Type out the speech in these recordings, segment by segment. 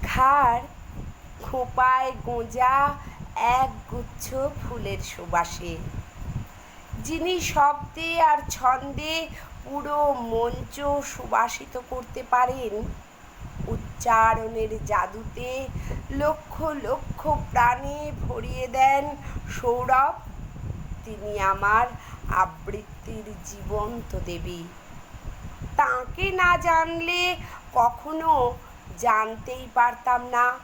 ঘাড় খোঁপায় গোঁজা এক গুচ্ছ ফুলের সুবাসে। যিনি শব্দে আর ছন্দে পুরো মঞ্চ সুবাসিত করতে পারেন, উচ্চারণের জাদুতে লক্ষ লক্ষ প্রাণে ভরিয়ে দেন সৌরভ, তিনি আমার আবৃত্তির জীবন্ত দেবী। তাকে না জানলে কখনো জানতেই পারতাম না।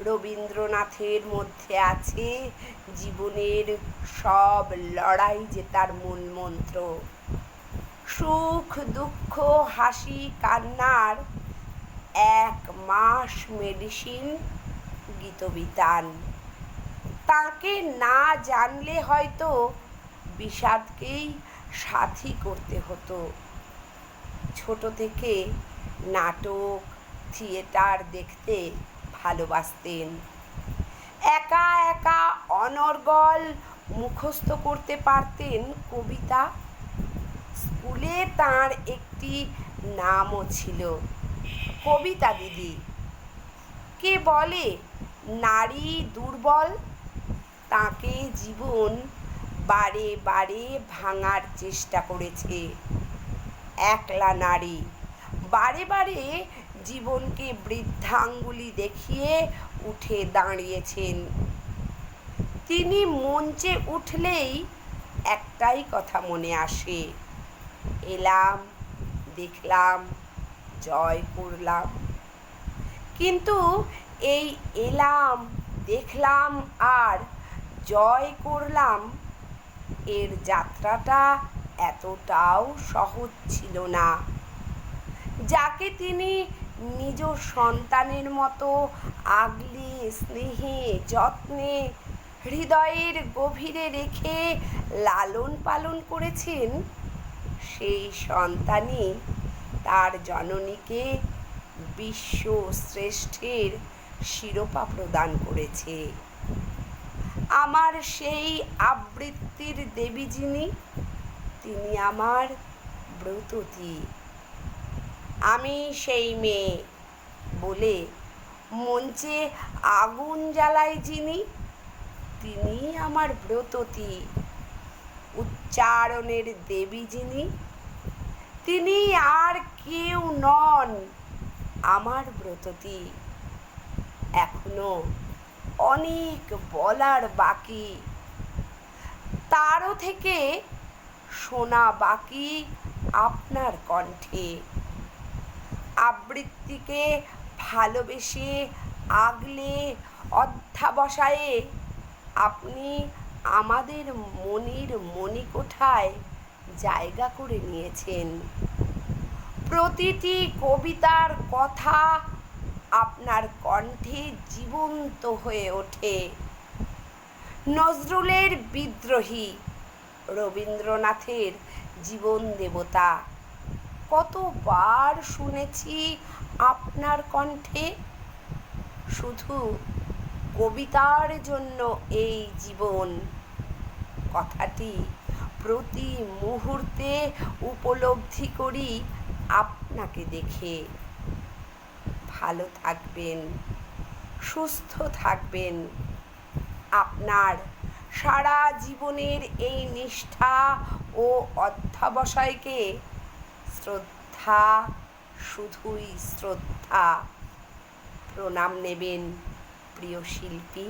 রবীন্দ্রনাথের মধ্যে আছে জীবনের সব লড়াই জেতার মূল মন্ত্র। সুখ, দুঃখ, হাসি, কান্নার এক মাস মেডিসিন গীতবিতান। তাকে না জানলে হয়তো বিষাদকেই সাথী করতে হতো। ছোট থেকে নাটক থিয়েটার দেখতে ভালোবাসতেন। একা একা অনর্গল মুখস্থ করতে পারতেন কবিতা। স্কুলে তার একটি নামও ছিল, কবিতা দিদি। কে বলে নারী দুর্বল? তাকে জীবন বারে বারে ভাঙার চেষ্টা করেছে। একলা নারী বারে বারে জীবনকে বৃদ্ধাঙ্গুলি দেখিয়ে উঠে দাঁড়িয়েছেন। তিনি মঞ্চে উঠলেই একটাই কথা মনে আসে। এলাম, দেখলাম, জয় করলাম। কিন্তু এই এলাম, দেখলাম আর জয় করলাম এর যাত্রাটা এতটাও সহজ ছিল না। যাকে তিনি নিজ সন্তানের মতো আগলে, স্নেহে, যত্নে, হৃদয়ের গভীরে রেখে লালন পালন করেছেন সেই সন্তানই তার জননীকে বিশ্ব শ্রেষ্ঠের শিরোপা প্রদান করেছে। আমার সেই আবৃত্তির দেবী যিনি, তিনি আমার ব্রততী। আমি সেই মেয়ে বলে মঞ্চে আগুন জ্বালায় যিনি, তিনি আমার ব্রততি। উচ্চারণের দেবী যিনি, তিনি আর কেউ নন আমার ব্রততি। এখনও অনেক বলার বাকি। তারও থেকে শোনা বাকি আপনার কণ্ঠে। আবৃত্তিকে ভালোবেসে আগলে অধ্যাবসায়ে। আপনি আমাদের মনির মণিকোঠায় জায়গা করে নিয়েছেন। প্রতিটি কবিতার কথা আপনার কণ্ঠে জীবন্ত হয়ে ওঠে। নজরুলের বিদ্রোহী রবীন্দ্রনাথের জীবন দেবতা। কতবার শুনেছি আপনার কণ্ঠে? শুধু কবিতার জন্য এই জীবন। কথাটি প্রতি মুহূর্তে উপলব্ধি করি আপনাকে দেখে। ভালো থাকবেন, সুস্থ থাকবেন। আপনার সারা জীবনের এই নিষ্ঠা ও অধ্যাবসায়কে শ্রদ্ধা শুধুই শ্রদ্ধা। প্রণাম নেবেন প্রিয় শিল্পী।